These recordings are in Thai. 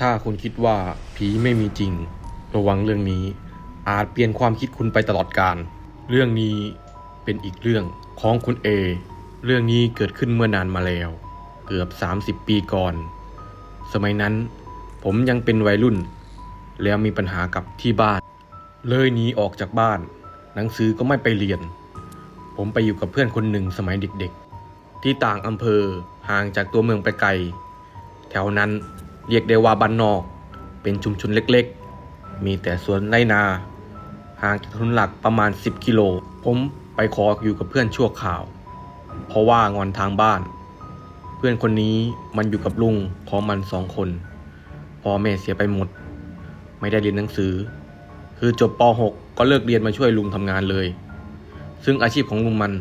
ถ้าคุณคิดว่าผีไม่มีจริง ระวังเรื่องนี้ อาจเปลี่ยนความคิดคุณไปตลอดกาลเรื่องนี้เป็นอีกเรื่องของคุณเอ เรื่องนี้เกิดขึ้นเมื่อนานมาแล้ว เกือบ 30 ปีก่อน สมัยนั้น ผมยังเป็นวัยรุ่น แล้วมีปัญหากับที่บ้าน เลยหนีออกจากบ้าน หนังสือก็ไม่ไปเรียน ผมไปอยู่กับเพื่อนคนหนึ่งสมัยเด็กๆ ที่ต่างอำเภอห่างจากตัวเมืองไปไกล แถวนั้น เรียกได้ว่าบ้านนอก เป็นชุมชนเล็กๆ มีแต่สวนไรนา ห่างจากถนนหลักประมาณ 10 กิโล ผมไปขออยู่กับเพื่อนชั่วข่าว เพราะว่างอนทางบ้าน เพื่อนคนนี้มันอยู่กับลุงของมันสองคนพ่อแม่เสียไปหมด ไม่ได้เรียนหนังสือ คือจบป .6 ก็เลิกเรียนมาช่วยลุงทำงานเลย ซึ่งอาชีพของลุงมัน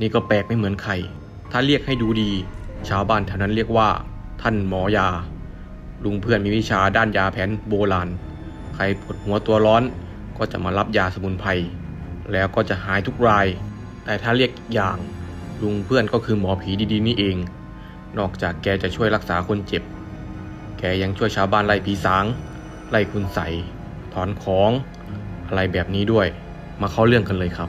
นี่ก็แปลกไม่เหมือนใคร ถ้าเรียกให้ดูดี ชาวบ้านแถวนั้นเรียกว่า ท่านหมอยา ลุงเพื่อนมีวิชาด้านยาแผนโบราณ ใครปวดหัวตัวร้อนก็จะมารับยาสมุนไพร แล้วก็จะหายทุกราย แต่ถ้าเรียกอีกอย่าง ลุงเพื่อนก็คือหมอผีดีๆนี่เอง นอกจากแกจะช่วยรักษาคนเจ็บ แกยังช่วยชาวบ้านไล่ผีสาง ไล่คุณใส ถอนของ อะไรแบบนี้ด้วย มาเข้าเรื่องกันเลยครับ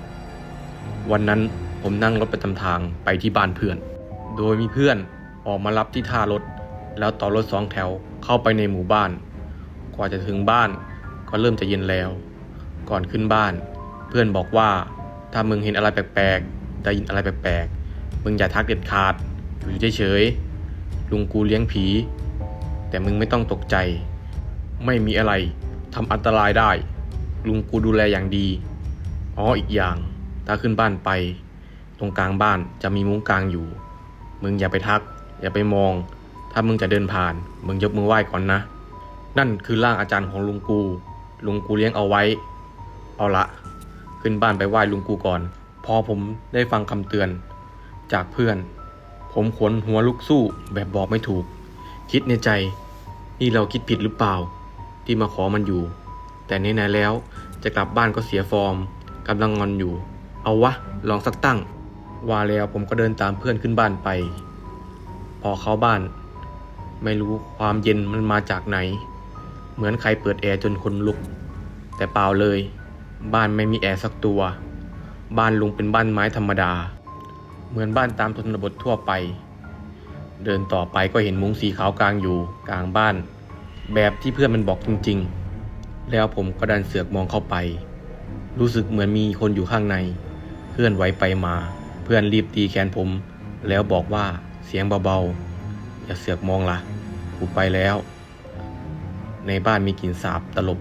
วันนั้นผมนั่งรถประจำทางไปที่บ้านเพื่อน โดยมีเพื่อนออกมารับที่ท่ารถ แล้วต่อรถสองแถว เข้าไปในหมู่บ้าน กว่าจะถึงบ้านก็เริ่มจะเย็นแล้ว ก่อนขึ้นบ้าน เพื่อนบอกว่าถ้ามึงเห็นอะไรแปลกๆได้ยินอะไรแปลกๆมึงอย่าทักเด็ดขาดอยู่เฉยๆลุงกูเลี้ยงผี แต่มึงไม่ต้องตกใจ ไม่มีอะไรทำอันตรายได้ ลุงกูดูแลอย่างดีอ๋ออีกอย่าง ถ้าขึ้นบ้านไป ตรงกลางบ้านจะมีมุ้งกลางอยู่ มึงอย่าไปทัก อย่าไปมอง ถ้ามึงจะเดินผ่าน มึงยกมือไหว้ก่อนนะ นั่นคือร่างอาจารย์ของลุงกู ลุงกูเลี้ยงเอาไว้ เอาละ ขึ้นบ้านไปไหว้ลุงกูก่อน พอผมได้ฟังคำเตือน จากเพื่อน ผมขนหัวลุกสู้แบบบอกไม่ถูก คิดในใจ นี่เราคิดผิดหรือเปล่า ที่มาขอมันอยู่ แต่ไหนๆแล้วจะกลับบ้านก็เสียฟอร์มกำลังงอนอยู่ เอาวะ ลองสักตั้ง ว่าแล้วผมก็เดินตามเพื่อนขึ้นบ้านไป พอเข้าบ้าน ไม่รู้ความเย็นมันมาจากไหน เหมือนใครเปิดแอร์จนคนลุก แต่เปล่าเลย บ้านไม่มีแอร์สักตัว บ้านลุงเป็นบ้านไม้ธรรมดา เหมือนบ้านตามชนบททั่วไป เดินต่อไปก็เห็นมุ้งสีขาวกลางอยู่กลางบ้าน แบบที่เพื่อนมันบอกจริง ๆ แล้วผมก็ดันเสือกมองเข้าไป รู้สึกเหมือนมีคนอยู่ข้างใน เพื่อนไหวไปมา เพื่อนรีบตีแขนผม แล้วบอกว่าเสียงเบาๆ อย่าเสือกมองละ่ะ กูไปแล้ว ในบ้านมีกลิ่นสาบตลบ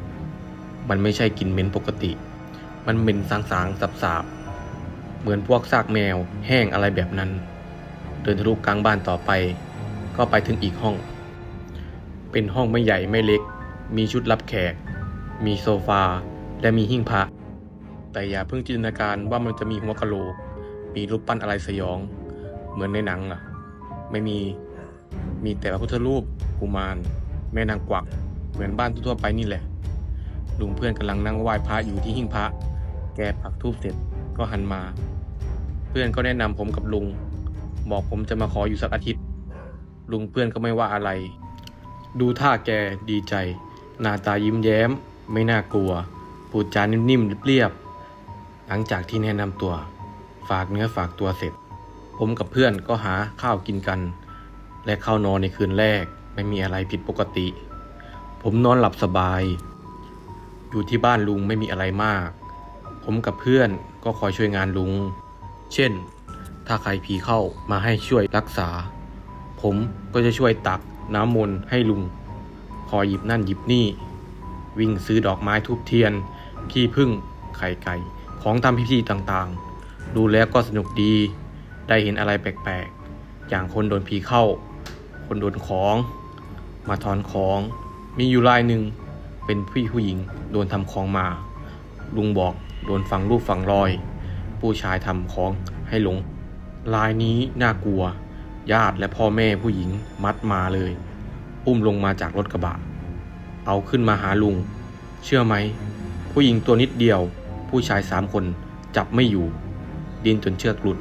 มันไม่ใช่กลิ่นเหม็นปกติ มันเหม็นสางๆสับๆ เหมือนพวกซากแมว แห้งอะไรแบบนั้น เดินทะลุกลางบ้านต่อไป ก็ไปถึงอีกห้อง เป็นห้องไม่ใหญ่ไม่เล็ก มีชุดรับแขก มีโซฟา และมีหิ้งพระ แต่อย่าเพิ่งจินตนาการว่ามันจะมีหัวกะโหลก มีรูปปั้นอะไรสยอง เหมือนในหนังอะ ไม่มี มีแต่พระพุทธรูปกุมาร แม่นางกวัก เหมือนบ้านทั่วไปนี่แหละ ลุงเพื่อนกำลังนั่งไหว้พระอยู่ที่หิ้งพระ แกปักธูปเสร็จก็หันมา เพื่อนก็แนะนำผมกับลุง บอกผมจะมาขออยู่สักอาทิตย์ ลุงเพื่อนก็ไม่ว่าอะไร ดูท่าแกดีใจ หน้าตายิ้มแย้ม ไม่น่ากลัว พูดจานิ่มๆเรียบๆหลังจากที่แนะนำตัว ฝากเนื้อฝากตัวเสร็จ ผมกับเพื่อนก็หาข้าวกินกัน และเข้านอนในคืนแรกไม่มีอะไรผิดปกติ ผมนอนหลับสบาย อยู่ที่บ้านลุงไม่มีอะไรมาก ผมกับเพื่อนก็คอยช่วยงานลุง เช่น ถ้าใครผีเข้ามาให้ช่วยรักษา ผมก็จะช่วยตักน้ำมนต์ให้ลุง คอยหยิบนั่นหยิบนี่ วิ่งซื้อดอกไม้ทุบเทียน ขี้ผึ้งไข่ไก่ ของทำพิธีต่างๆ ดูแล้วก็สนุกดี ได้เห็นอะไรแปลกๆ อย่างคนโดนผีเข้า คนโดนของ มาถอนของ มีอยู่รายหนึ่งเป็นพี่ผู้หญิงโดนทำของมา ลุงบอกโดนฝังรูปฝังรอย ผู้ชายทำของให้หลงลายนี้น่ากลัว ญาติและพ่อแม่ผู้หญิงมัดมาเลย อุ้มลงมาจากรถกระบะ เอาขึ้นมาหาลุง เชื่อไหม ผู้หญิงตัวนิดเดียว ผู้ชายสามคนจับไม่อยู่ ดินจนเชือกหลุด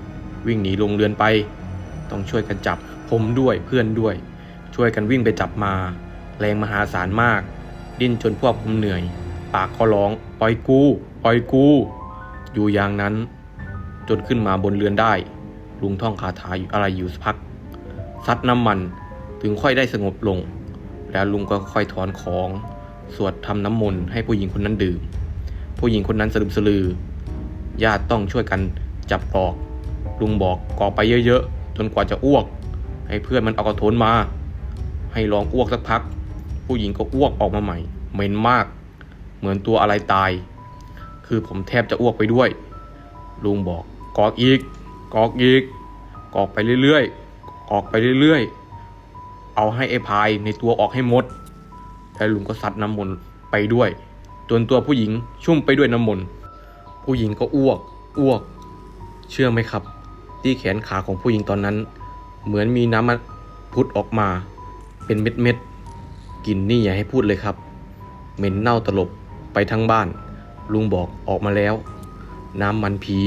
วิ่งหนีลงเรือนไป ต้องช่วยกันจับ ผมด้วยเพื่อนด้วย ช่วยกันวิ่งไปจับมา แรงมหาศาลมาก ดิ้นจนพวกผมเหนื่อย ปากก็ร้อง ปล่อยกู ปล่อยกู อยู่อย่างนั้น จนขึ้นมาบนเรือนได้ ลุงท่องคาถาอยู่อะไรอยู่สักพัก ซัดน้ำมันถึงค่อยได้สงบลง แล้วลุงก็ค่อยถอนของ สวดทำน้ำมนต์ให้ผู้หญิงคนนั้นดื่ม ผู้หญิงคนนั้นสลึมสลือ ญาติต้องช่วยกันจับกอก ลุงบอกกอกไปเยอะๆ จนกว่าจะอ้วก ให้เพื่อนมันเอากระโถนมา ให้ลองอ้วกสักพัก ผู้หญิงก็อ้วกออกมาใหม่ เหม็นมาก เหมือนตัวอะไรตาย คือผมแทบจะอ้วกไปด้วย ลุงบอกกอกอีก กอกอีก กอกไปเรื่อยๆ กอกไปเรื่อยๆ เอาให้ไอ้พายในตัวออกให้หมดแล้วลุงก็ซัดน้ำมนต์ไปด้วย จนตัวผู้หญิงชุ่มไปด้วยน้ำมนต์ ผู้หญิงก็อ้วก อ้วก เชื่อไหมครับ ที่แขนขาของผู้หญิงตอนนั้น เหมือนมีน้ำมันพุดออกมา เป็นเม็ดเม็ดๆกลิ่นนี่อย่าให้พูดเลยครับ เหม็นเน่าตลบไปทั้งบ้าน ลุงบอกออกมาแล้ว น้ำมันผี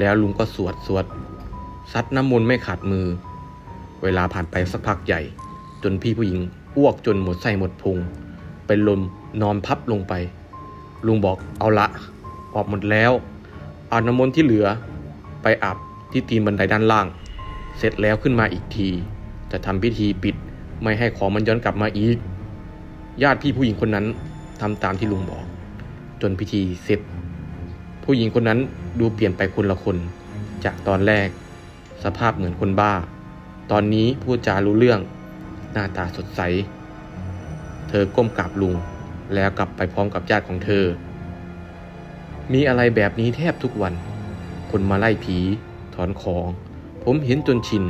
แล้วลุงก็สวดสวดซัดน้ำมนต์ไม่ขาดมือ เวลาผ่านไปสักพักใหญ่ จนพี่ผู้หญิงอ้วกจนหมดไส้หมดพุง เป็นลมนอนพับลงไป ลุงบอกเอาละ ออกหมดแล้ว เอาน้ำมนต์ที่เหลือ ไปอาบที่ตีนบันไดด้านล่าง เสร็จแล้วขึ้นมาอีกที จะทำพิธีปิดไม่ให้ของมันย้อนกลับมาอีก ญาติพี่ผู้หญิงคนนั้นทำตามที่ลุงบอก จนพิธีเสร็จ ผู้หญิงคนนั้นดูเปลี่ยนไปคนละคน จากตอนแรก สภาพเหมือนคนบ้า ตอนนี้พูดจารู้เรื่อง หน้าตาสดใส เธอก้มกราบลุง แล้วกลับไปพร้อมกับญาติของเธอ มีอะไรแบบนี้แทบทุกวัน คนมาไล่ผี ถอนของ ผมเห็นจนชิน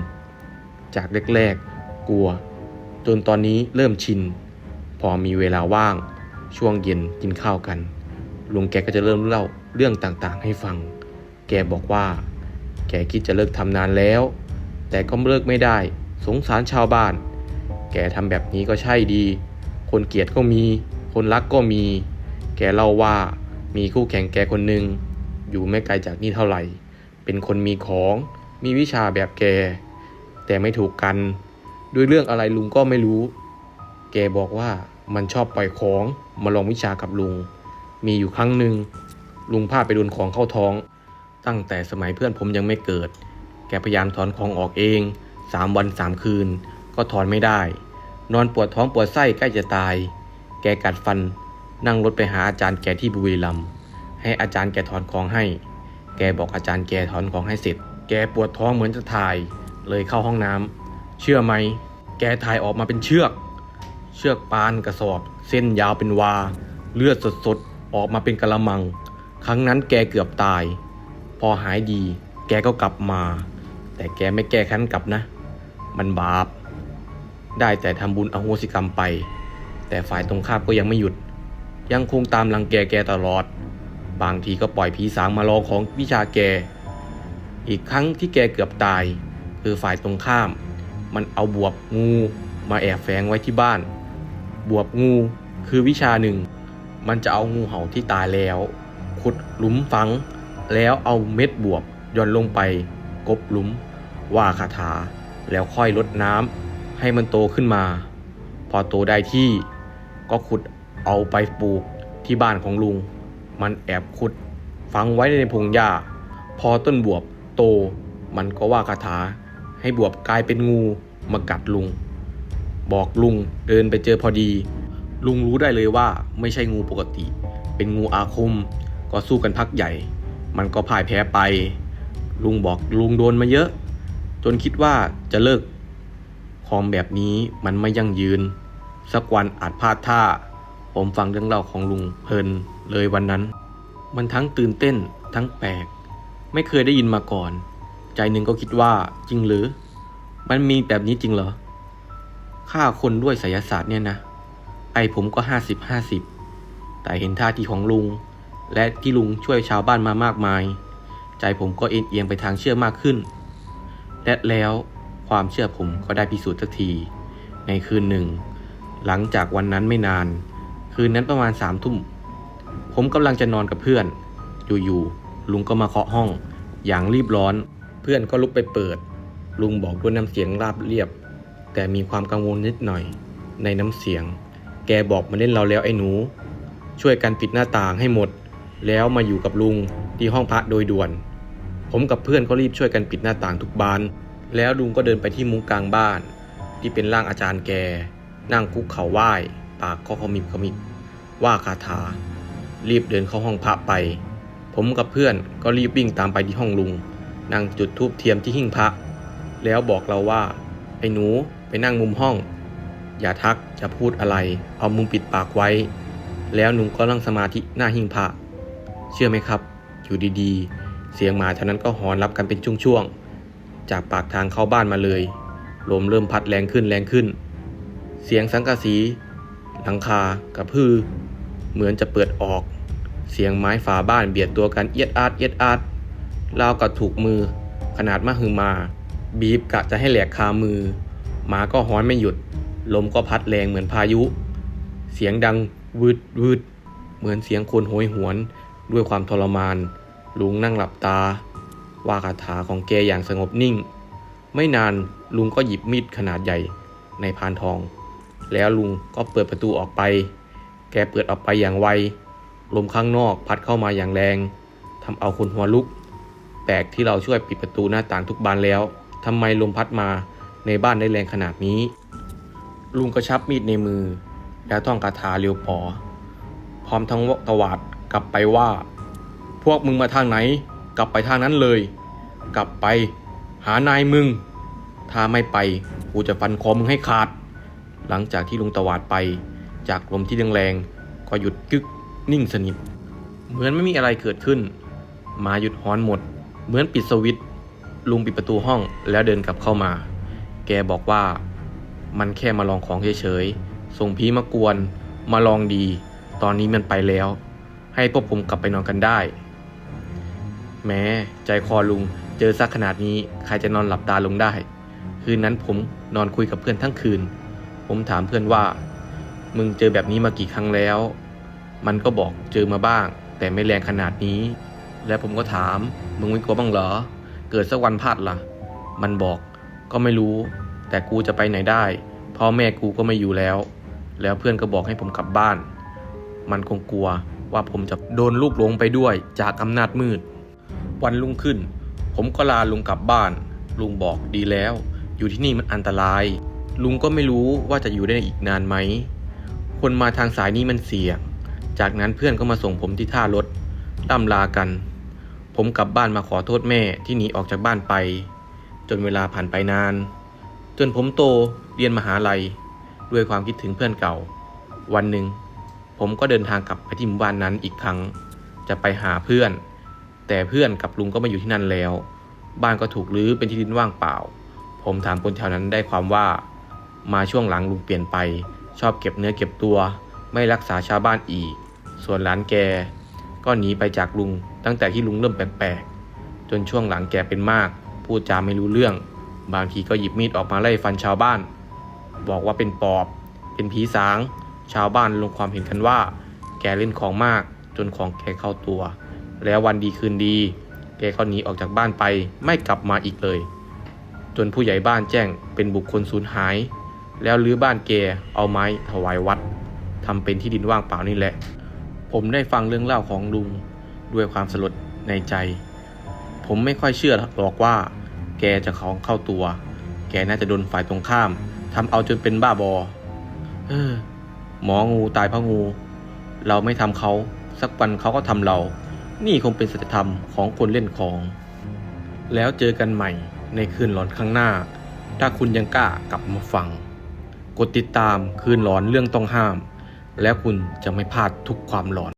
จากแรกๆ กลัว จนตอนนี้เริ่มชิน พอมีเวลาว่าง ช่วงเย็นกินข้าวกัน ลุงแกก็จะเริ่มเล่าเรื่องต่างๆ ให้ฟัง แกบอกว่า แกคิดจะเลิกทำนานแล้ว แต่ก็เลิกไม่ได้ สงสารชาวบ้าน แกทำแบบนี้ก็ใช่ดี คนเกลียดก็มี คนรักก็มี แกเล่าว่ามีคู่แข่งแกคนหนึ่งอยู่ไม่ไกลจากนี่เท่าไหร่ เป็นคนมีของ มีวิชาแบบแก แต่ไม่ถูกกัน ด้วยเรื่องอะไรลุงก็ไม่รู้ แกบอกว่ามันชอบปล่อยของ มาลองวิชากับลุง มีอยู่ครั้งหนึ่งลุงพลาดไปโดนของเข้าท้อง ตั้งแต่สมัยเพื่อนผมยังไม่เกิด แกพยายามถอนของออกเองสามวันสามคืน ก็ถอนไม่ได้ นอนปวดท้องปวดไส้ใกล้จะตาย แกกัดฟัน นั่งรถไปหาอาจารย์แกที่บุรีรัมย์ให้อาจารย์แกถอนของให้ แกบอกอาจารย์แกถอนของให้เสร็จ แกปวดท้องเหมือนจะถ่าย เลยเข้าห้องน้ำเชื่อไหม แกถ่ายออกมาเป็นเชือก เชือกปานกระสอบ เส้นยาวเป็นวา เลือดสดๆ ออกมาเป็นกะละมัง ครั้งนั้นแกเกือบตาย พอหายดี แกก็กลับมา แต่แกไม่แก้คั้นกลับนะ มันบาป ได้แต่ทำบุญอโหสิกรรมไป แต่ฝ่ายตรงข้ามก็ยังไม่หยุด ยังคงตามรังแกแกตลอด บางทีก็ปล่อยผีสางมาลองของวิชาแก อีกครั้งที่แกเกือบตาย คือฝ่ายตรงข้าม มันเอาบวบงูมาแอบแฝงไว้ที่บ้าน บวบงูคือวิชาหนึ่ง มันจะเอางูเห่าที่ตายแล้ว ขุดหลุมฝัง แล้วเอาเม็ดบวบย่อนลงไป กบหลุม ว่าคาถา แล้วค่อยลดน้ำให้มันโตขึ้นมา พอโตได้ที่ก็ขุดเอาไปปลูกที่บ้านของลุง มันแอบขุดฝังไว้ในพงหญ้า พอต้นบวบ โต มันก็ว่าคาถา ให้บวบกลายเป็นงูมากัดลุง บอกลุงเดินไปเจอพอดี ลุงรู้ได้เลยว่าไม่ใช่งูปกติ เป็นงูอาคม ก็สู้กันพักใหญ่ มันก็พ่ายแพ้ไป ลุงบอกลุงโดนมาเยอะ จนคิดว่าจะเลิกของแบบนี้มันไม่ยั่งยืน สักวันอาจพลาดท่า ผมฟังเรื่องเล่าของลุงเพลินเลยวันนั้น มันทั้งตื่นเต้นทั้งแปลก ไม่เคยได้ยินมาก่อน ใจหนึ่งก็คิดว่าจริงหรือ มันมีแบบนี้จริงเหรอฆ่าคนด้วยไสยศาสตร์เนี่ยนะ ไอผมก็ห้าสิบห้าสิบแต่เห็นท่าทีของลุง และที่ลุงช่วยชาวบ้านมามากมาย ใจผมก็เอ็นเอียงไปทางเชื่อมากขึ้น และแล้วความเชื่อผมก็ได้พิสูจน์สักที ในคืนหนึ่ง หลังจากวันนั้นไม่นาน คืนนั้นประมาณสามทุ่ม ผมกำลังจะนอนกับเพื่อน อยู่ๆ ลุงก็มาเคาะห้อง อย่างรีบร้อน เพื่อนก็ลุกไปเปิด ลุงบอกด้วยน้ำเสียงราบเรียบ แต่มีความกังวลนิดหน่อย ในน้ำเสียง แกบอกมาเล่นเราแล้วไอ้หนู ช่วยกันปิดหน้าต่างให้หมด แล้วมาอยู่กับลุงที่ห้องพระโดยด่วน ผมกับเพื่อนก็รีบช่วยกันปิดหน้าต่างทุกบาน แล้วลุงก็เดินไปที่มุ้งกลางบ้าน ที่เป็นร่างอาจารย์แก นั่งคุกเข่าไหว้ปากก็ขมิบขมิบว่าคาถา รีบเดินเข้าห้องพระไป ผมกับเพื่อนก็รีบวิ่งตามไปที่ห้องลุง นั่งจุดธูปเทียมที่หิ้งพระ แล้วบอกเราว่า ไอ้หนูไปนั่งมุมห้อง อย่าทักจะพูดอะไร เอามุมปิดปากไว้ แล้วหนุ่มก็นั่งสมาธิหน้าหิ้งพระ เชื่อไหมครับ อยู่ดีๆ เสียงหมาเท่านั้นก็หอนรับกันเป็นช่วงๆ จากปากทางเข้าบ้านมาเลย ลมเริ่มพัดแรงขึ้นแรงขึ้น เสียงสังกะสี หลังคากระพือ เหมือนจะเปิดออก เสียงไม้ฝาบ้านเบียดตัวกันเอียดอาดเอียดอาดราวกับถูกมือ ขนาดมะฮือมา บีบกะจะให้แหลกคามือ หมาก็ห้อนไม่หยุด ลมก็พัดแรงเหมือนพายุ เสียงดังวืดวืดเหมือนเสียงคนโหยหวน ด้วยความทรมาน ลุงนั่งหลับตา ว่าคาถาของแกอย่างสงบนิ่ง ไม่นานลุงก็หยิบมีดขนาดใหญ่ในพานทอง แล้วลุงก็เปิดประตูออกไป แกเปิดออกไปอย่างไว ลมข้างนอกพัดเข้ามาอย่างแรงทำเอาคนหัวลุก แปลกที่เราช่วยปิดประตูหน้าต่างทุกบานแล้วทำไมลมพัดมาในบ้านได้แรงขนาดนี้ ลุงกระชับมีดในมือ แล้วท่องคาถาเรียวปอพร้อมทั้งตวาดกลับไปว่า พวกมึงมาทางไหน กลับไปทางนั้นเลย กลับไป หานายมึง ถ้าไม่ไปกูจะฟันคอมึงให้ขาด หลังจากที่ลุงตวาดไป จากลมที่แรงๆก็หยุดกึก นิ่งสนิท เหมือนไม่มีอะไรเกิดขึ้น หมาหยุดฮอนหมด เหมือนปิดสวิตช์ลุงปิดประตูห้องแล้วเดินกลับเข้ามา แกบอกว่า มันแค่มาลองของเฉยๆ ส่งผีมากวน มาลองดี ตอนนี้มันไปแล้ว ให้พวกผมกลับไปนอนกันได้ แม้ใจคอลุงเจอซักขนาดนี้ใครจะนอนหลับตาลงได้ คืนนั้นผมนอนคุยกับเพื่อนทั้งคืน ผมถามเพื่อนว่า มึงเจอแบบนี้มากี่ครั้งแล้ว มันก็บอกเจอมาบ้าง แต่ไม่แรงขนาดนี้ แล้วผมก็ถาม มึงไม่กลัวบ้างเหรอ เกิดสักวันพลาดล่ะ มันบอกก็ไม่รู้ แต่กูจะไปไหนได้พ่อแม่กูก็ไม่อยู่แล้ว แล้วเพื่อนก็บอกให้ผมกลับบ้าน มันคงกลัวว่าผมจะโดนลูกหลงไปด้วยจากอำนาจมืด วันรุ่งขึ้น ผมก็ลาลุงกลับบ้าน ลุงบอกดีแล้ว อยู่ที่นี่มันอันตราย ลุงก็ไม่รู้ว่าจะอยู่ได้อีกนานไหม คนมาทางสายนี้มันเสี่ยง จากนั้นเพื่อนก็มาส่งผมที่ท่ารถล่ำลากัน ผมกลับบ้านมาขอโทษแม่ที่หนีออกจากบ้านไป จนเวลาผ่านไปนาน จนผมโตเรียนมหาลัย ด้วยความคิดถึงเพื่อนเก่า วันหนึ่ง ผมก็เดินทางกลับไปที่หมู่บ้านนั้นอีกครั้ง จะไปหาเพื่อน แต่เพื่อนกับลุงก็ไม่อยู่ที่นั่นแล้ว บ้านก็ถูกรื้อเป็นที่ดินว่างเปล่า ผมถามคนแถวนั้นได้ความว่า มาช่วงหลังลุงเปลี่ยนไป ชอบเก็บเนื้อเก็บตัว ไม่รักษาชาวบ้านอีก ส่วนหลานแกก็หนีไปจากลุง ตั้งแต่ที่ลุงเริ่มแปลกๆ จนช่วงหลังแกเป็นมาก พูดจาไม่รู้เรื่อง บางทีก็หยิบมีดออกมาไล่ฟันชาวบ้าน บอกว่าเป็นปอบ เป็นผีสาง ชาวบ้านลงความเห็นกันว่า แกเล่นของมาก จนของแกเข้าตัว แล้ววันดีคืนดี แกก็หนีออกจากบ้านไปไม่กลับมาอีกเลย จนผู้ใหญ่บ้านแจ้งเป็นบุคคลสูญหาย แล้วรื้อบ้านแกเอาไม้ถวายวัดทำเป็นที่ดินว่างเปล่านี่แหละ ผมได้ฟังเรื่องเล่าของลุงด้วยความสลดในใจ ผมไม่ค่อยเชื่อหรอกว่า แกจะของเข้าตัว แกน่าจะโดนฝ่ายตรงข้ามทำเอาจนเป็นบ้าบอ เออ หมองูตายเพราะงู เราไม่ทำเขา สักวันเขาก็ทำเรา นี่คงเป็นสัจธรรมของคนเล่นของ แล้วเจอกันใหม่ในคืนหลอนข้างหน้า ถ้าคุณยังกล้ากลับมาฟัง กดติดตามคืนหลอนเรื่องต้องห้าม แล้วคุณจะไม่พลาดทุกความหลอน